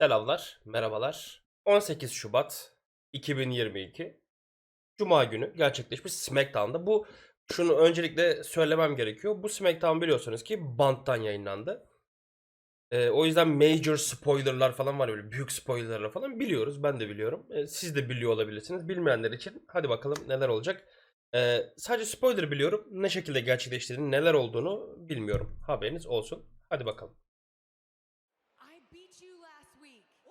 Selamlar, merhabalar. 18 Şubat 2022 Cuma günü gerçekleşmiş SmackDown'da. Bu şunu öncelikle söylemem gerekiyor. Bu SmackDown biliyorsunuz ki banttan yayınlandı. Ee, o yüzden major spoilerlar falan var böyle büyük spoilerlar falan biliyoruz. Ben de biliyorum. Ee, siz de biliyor olabilirsiniz. Bilmeyenler için hadi bakalım neler olacak. Ee, sadece spoiler biliyorum. Ne şekilde gerçekleştiğini, neler olduğunu bilmiyorum. Haberiniz olsun. Hadi bakalım.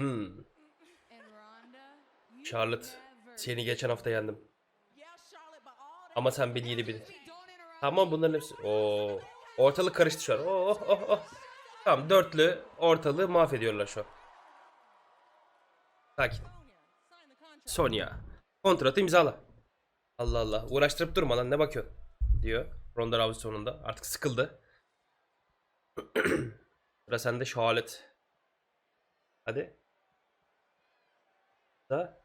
Hmm. Charlotte, seni geçen hafta yendim. Ama sen bilgili interrupt Tamam bunların hepsi. Oo. Ortalık karıştı şu an. Oh, oh, oh. Tamam dörtlü ortalığı mahvediyorlar şu an. Sakin. Sonya. Kontratı imzala. Allah Allah. Uğraştırıp durma lan ne bakıyorsun? Diyor. Ronda Rousey sonunda. Artık sıkıldı. Sıra sende Charlotte. Hadi. Da.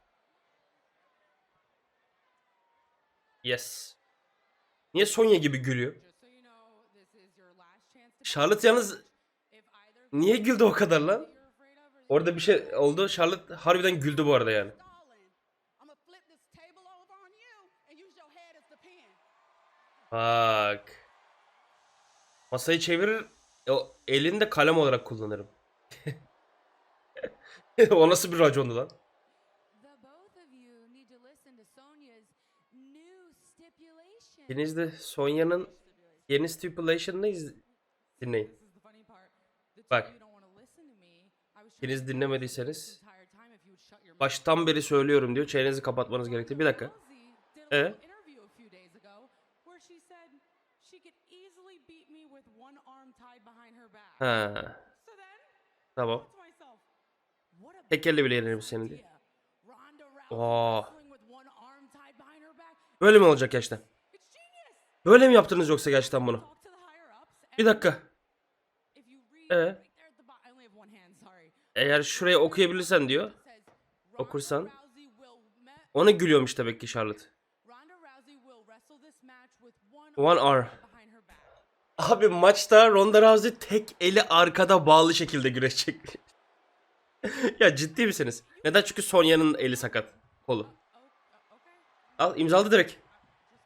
Yes. Niye Sonya gibi gülüyor? Charlotte yalnız niye güldü o kadar lan? Orada bir şey oldu. Charlotte harbiden güldü bu arada yani. Bak. Masayı çevirir. Elini de kalem olarak kullanırım. o nasıl bir racondu lan? İkiniz de Sonya'nın yeni stipulation'ını iz- dinleyin. Bak. of you don't wanna listen to me. I was İkiniz dinlemediyseniz baştan beri söylüyorum diyor. Çenenizi kapatmanız gerektiği. Bir dakika. Back. Ha, tamam. Tek elle bile yenerim seni diye. Oo. Böyle mi olacak gerçekten? Böyle mi yaptınız yoksa gerçekten bunu? Bir dakika. Sorry. Eğer şuraya okuyabilirsen diyor. Okursan. Ona gülüyormuş demek ki Charlotte. One, back. Abi maçta Ronda Rousey tek eli arkada bağlı şekilde güreşecek. ya ciddi misiniz? Neden? Çünkü Sonya'nın eli sakat. Kolu. Al imzaladı direkt.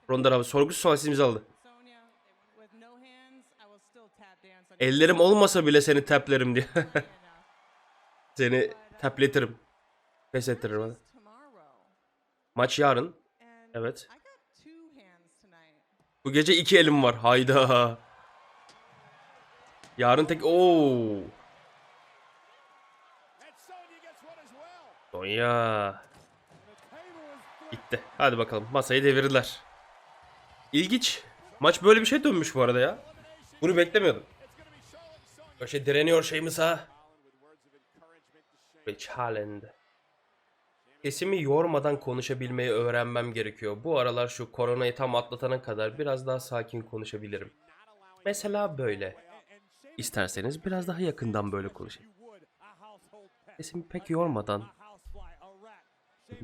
Ronda Rousey sorgusuz sualsiz imzaladı. Ellerim olmasa bile seni taplerim diye. seni tapletirim. Pes ettiririm hadi. Maç yarın. Evet. Bu gece iki elim var. Hayda. Yarın tek... Oo. Sonya. Gitti. Hadi bakalım. Masayı devirdiler. İlginç. Maç böyle bir şey dönmüş bu arada ya. Bunu beklemiyordum. Böyle şey direniyor şeyimiz ha. Ve challenge. Sesimi yormadan konuşabilmeyi öğrenmem gerekiyor. Bu aralar şu koronayı tam atlatana kadar biraz daha sakin konuşabilirim. Mesela böyle. İsterseniz biraz daha yakından böyle konuşayım. Sesimi pek yormadan.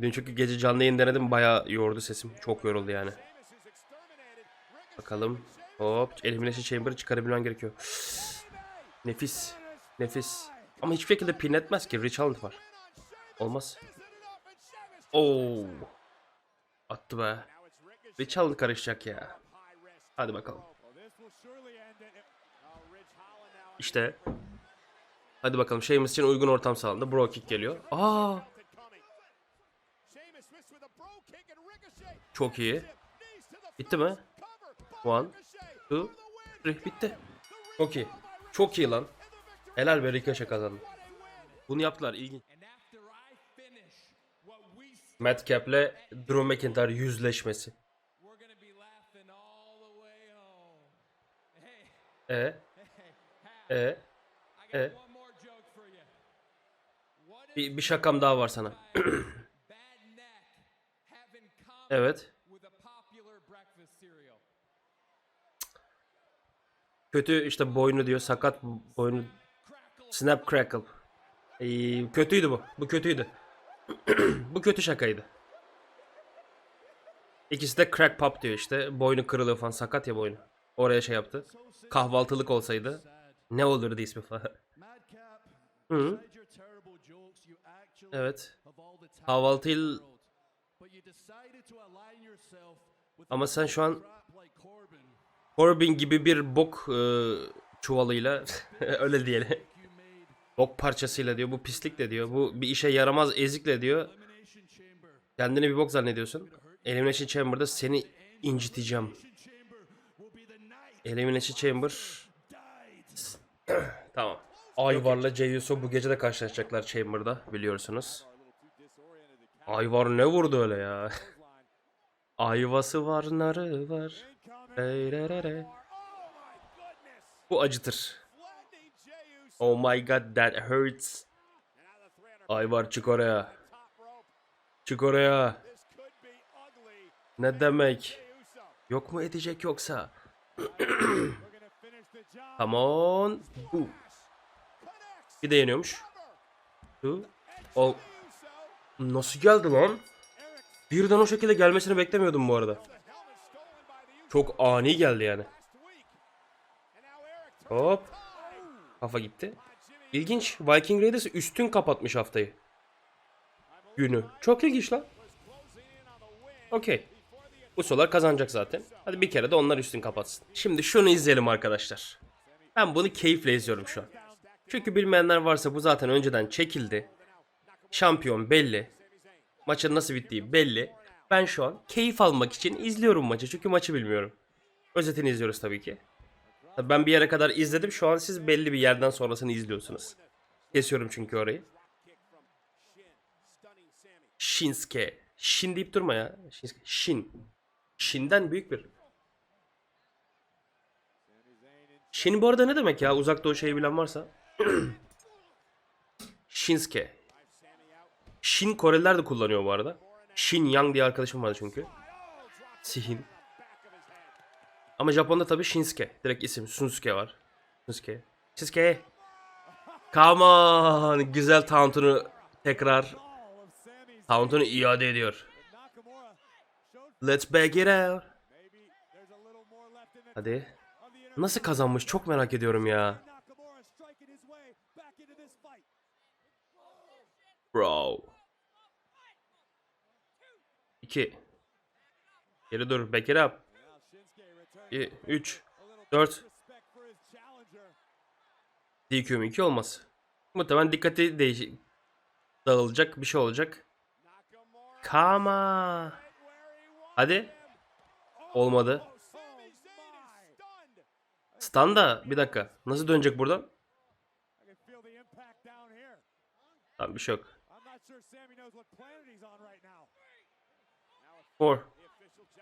Dün çünkü gece canlı yayın denedim bayağı yordu sesim. Çok yoruldu yani. Bakalım. Hop. Elimination Chamber'ı çıkarabilmem gerekiyor. Nefis. Nefis. Ama hiçbir şekilde pin etmez ki. Rich Holland var. Olmaz. Oo. Attı be. Rich Holland karışacak ya. Hadi bakalım. İşte. Hadi bakalım. Şeyimiz için uygun ortam sağlandı. Bro kick geliyor. Aa. Çok iyi. Bitti mi? One, two, three. Bitti. Çok iyi. Çok iyi lan. Helal be Ricochet kazandı. Bunu yaptılar. ilginç. Matt Cap'le Drew McIntyre yüzleşmesi. E e e bir, bir şakam daha var sana. evet. Kötü işte boynu diyor. Sakat boynu. Snap crackle. Ee, kötüydü bu. Bu kötüydü. bu kötü şakaydı. İkisi de crack pop diyor işte. Boynu kırılıyor falan. Sakat ya boynu. Oraya şey yaptı. Kahvaltılık olsaydı ne olurdu ismi falan. Hı. Evet. Kahvaltıyla ama sen şu an Corbin gibi bir bok e, çuvalıyla öyle diyelim. Bok parçasıyla diyor. Bu pislikle diyor. Bu bir işe yaramaz ezikle diyor. Kendini bir bok zannediyorsun. Elimination Chamber'da seni inciteceğim. Elimination Chamber. tamam. Ayvar'la Jey Uso bu gece de karşılaşacaklar Chamber'da biliyorsunuz. Ayvar ne vurdu öyle ya? Ayvası var, narı var. Eyrerere. Bu acıtır. Oh my god that hurts. Ayvar çık oraya. Çık oraya. Ne demek? Yok mu edecek yoksa? Come on. Bu. Bir de yeniyormuş. Bu. O. Nasıl geldi lan? Birden o şekilde gelmesini beklemiyordum bu arada. Çok ani geldi yani. Hop. Kafa gitti. İlginç. Viking Raiders üstün kapatmış haftayı. Günü. Çok ilginç lan. Okey. Usolar kazanacak zaten. Hadi bir kere de onlar üstün kapatsın. Şimdi şunu izleyelim arkadaşlar. Ben bunu keyifle izliyorum şu an. Çünkü bilmeyenler varsa bu zaten önceden çekildi. Şampiyon belli. Maçın nasıl bittiği belli. Ben şu an keyif almak için izliyorum maçı çünkü maçı bilmiyorum. Özetini izliyoruz tabii ki. Tabii Ben bir yere kadar izledim. Şu an siz belli bir yerden sonrasını izliyorsunuz. Kesiyorum çünkü orayı. Shinsuke. Shin deyip durma ya. Shinsuke. Shin. Shin'den büyük bir. Shin bu arada ne demek ya? Uzak doğu şeyi bilen varsa. Shinsuke. Shin Koreliler de kullanıyor bu arada. Shin Yang diye arkadaşım vardı çünkü. Sihin. Ama Japon'da tabii Shinsuke. Direkt isim. Sunsuke var. Sunsuke. Shinsuke. Come on. Güzel taunt'unu tekrar taunt'unu iade ediyor. Let's back it out. Hadi. Nasıl kazanmış çok merak ediyorum ya. Bro. 2 Geri dur. Back it up. 3 4 DQ mu 2 olmaz. Muhtemelen dikkati değiş dağılacak bir şey olacak. On. Hadi. Olmadı. Standa. Bir dakika. Nasıl dönecek buradan? Tamam bir şey yok. Four.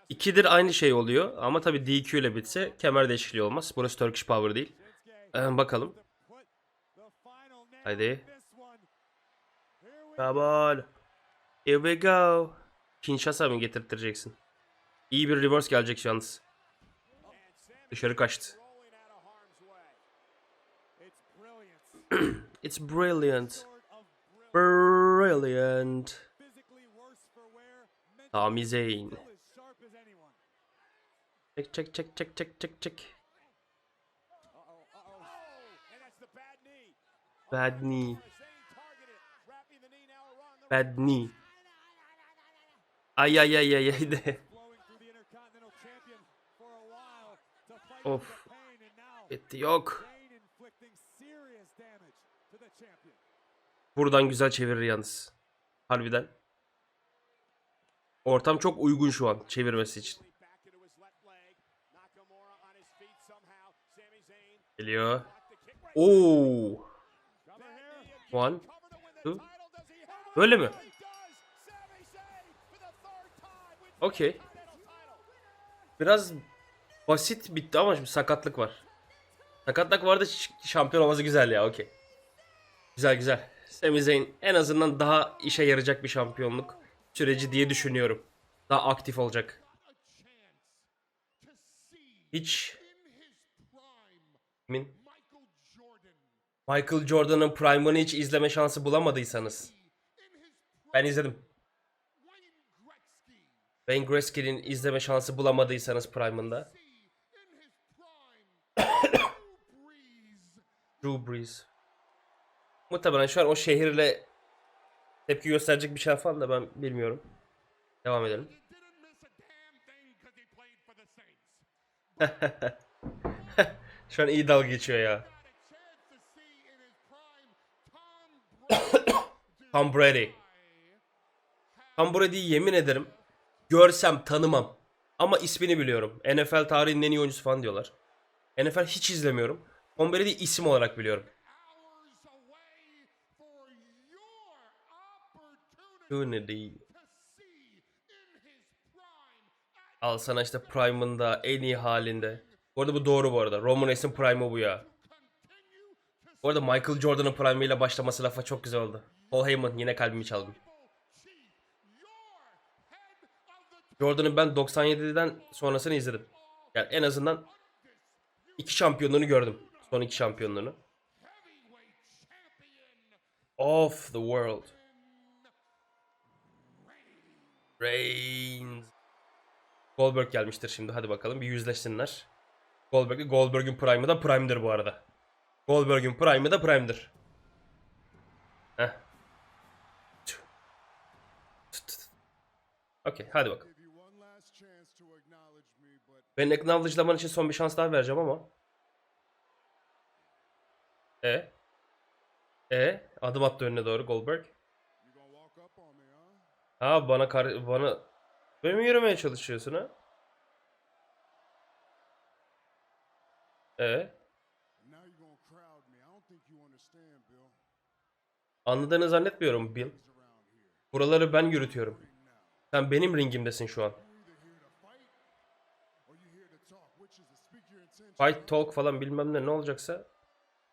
İkidir aynı şey oluyor ama tabi DQ ile bitse kemer değişikliği olmaz. Burası Turkish Power değil. Ee, bakalım. Haydi. On. Here we go. Kinshasa mı getirttireceksin? İyi bir reverse gelecek yalnız. Dışarı kaçtı. It's brilliant. Brilliant. Sami Zayn. Çek çek çek çek çek çek çek. Bad knee. Bad knee. Ay ay ay ay ay de. Of. Bitti yok. Buradan güzel çevirir yalnız. Harbiden. Ortam çok uygun şu an çevirmesi için. Geliyor. Oo. One. Two. Böyle mi? Okey. Biraz basit bitti ama şimdi sakatlık var. Sakatlık vardı şampiyon olması güzel ya okey. Güzel güzel. Sami Zayn en azından daha işe yarayacak bir şampiyonluk süreci diye düşünüyorum. Daha aktif olacak. Hiç Kimin? Michael Jordan'ın Prime'ını hiç izleme şansı bulamadıysanız. Ben izledim. Wayne Gretzky'nin izleme şansı bulamadıysanız Prime'ında. Drew Brees. Muhtemelen şu an o şehirle tepki gösterecek bir şey falan da ben bilmiyorum. Devam edelim. Şu an iyi dalga geçiyor ya. Tom Brady. Tom Brady'yi yemin ederim görsem tanımam. Ama ismini biliyorum. NFL tarihinin en iyi oyuncusu falan diyorlar. NFL hiç izlemiyorum. Tom Brady'yi isim olarak biliyorum. Opportunity Al sana işte Prime'ında en iyi halinde. Bu arada bu doğru bu arada. Roman Reigns'in Prime'ı bu ya. Bu arada Michael Jordan'ın Prime ile başlaması lafa çok güzel oldu. Paul Heyman yine kalbimi çaldı. Jordan'ın ben 97'den sonrasını izledim. Yani en azından iki şampiyonluğunu gördüm. Son iki şampiyonluğunu. Of the world. Reigns. Goldberg gelmiştir şimdi. Hadi bakalım bir yüzleşsinler. Goldberg, Goldberg'ün prime'ı da prime'dir bu arada. Goldberg'ün prime'ı da prime'dir. Heh. Okey hadi bakalım. Ben acknowledge'laman için son bir şans daha vereceğim ama. E? E? Adım attı önüne doğru Goldberg. Ha bana kar bana böyle mi yürümeye çalışıyorsun ha? E? Bill Anladığını zannetmiyorum Bill. Buraları ben yürütüyorum. Sen benim ringimdesin şu an. fight talk falan bilmem ne ne olacaksa.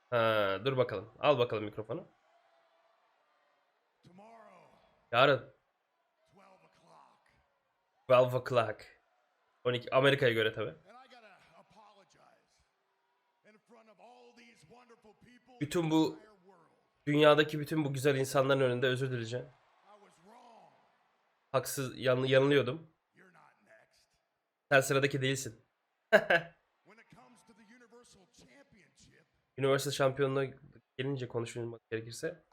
Ha, dur bakalım. Al bakalım mikrofonu. Yarın 12 o'clock 12 o'clock. 12 Amerika'ya göre tabi. Bütün bu-. Dünyadaki bütün bu güzel insanların önünde özür dileyeceğim. Haksız yan, yanılıyordum. Sen sıradaki değilsin. Universal şampiyonluğa gelince konuşulmak gerekirse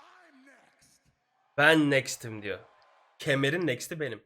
ben next'im diyor. Kemerin next'i benim.